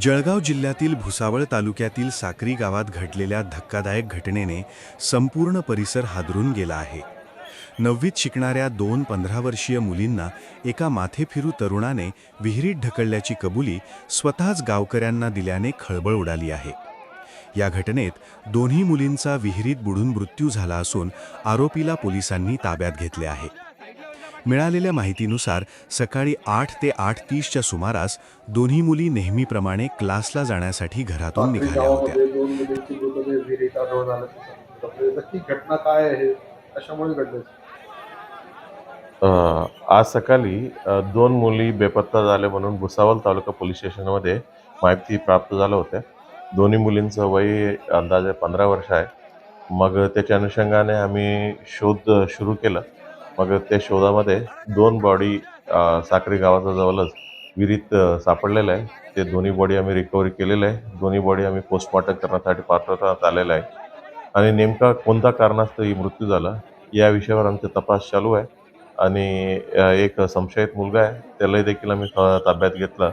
जळगाव जिल्ह्यातील भुसावळ तालुक्यातील साक्री गावात घडलेल्या धक्कादायक घटनेने संपूर्ण परिसर हादरून गेला आहे. नववीत शिकणाऱ्या दोन पंधरा वर्षीय मुलींना एका माथेफिरू तरुणाने विहिरीत ढकलल्याची कबुली स्वतःच गावकऱ्यांना दिल्याने खळबळ उडाली आहे. या घटनेत दोन्ही मुलींचा विहिरीत बुडून मृत्यू झाला असून आरोपीला पोलिसांनी ताब्यात घेतले आहे. मिळालेल्या माहितीनुसार सकाळी आठ ते आठ तीसच्या सुमारास दोन्ही मुली नेहमीप्रमाणे क्लासला जाण्यासाठी घरातून निघाल्या होत्या. आज सकाळी दोन मुली बेपत्ता झाल्या म्हणून भुसावळ तालुका पोलीस स्टेशनमध्ये माहिती प्राप्त झालं होत्या दोन्ही मुलींचं वय अंदाजे पंधरा वर्ष आहे. मग त्याच्या अनुषंगाने आम्ही शोध सुरू केला. मग त्या शोधामध्ये दोन बॉडी साक्री गावाच्या जवळच विहिरीत सापडलेलं आहे. ते दोन्ही बॉडी आम्ही रिकव्हरी केलेलं आहे. दोन्ही बॉडी आम्ही पोस्टमॉर्टम करण्यासाठी पाठवण्यात आलेलं आहे. आणि नेमका कोणत्या कारणास्तव ही मृत्यू झाला या विषयावर आमचा तपास चालू आहे. आणि एक संशयित मुलगा आहे. त्यालाही देखील आम्ही ताब्यात घेतला.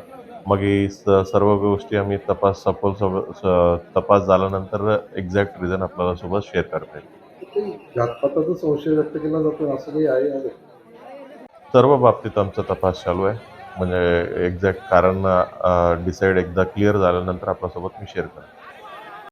मग ही स- सर्व गोष्टी आम्ही तपास सफल स- तपास झाल्यानंतर एक्झॅक्ट रिझन आपल्याला सोबत शेअर करता येईल. घातपाताचा संशय व्यक्त केला जातो असं काही आहे सर्व बाबतीत आमचा तपास चालू आहे. म्हणजे एक्झॅक्ट कारण डिसाईड एकदा क्लिअर झाल्यानंतर आपल्यासोबत मी शेअर करेन.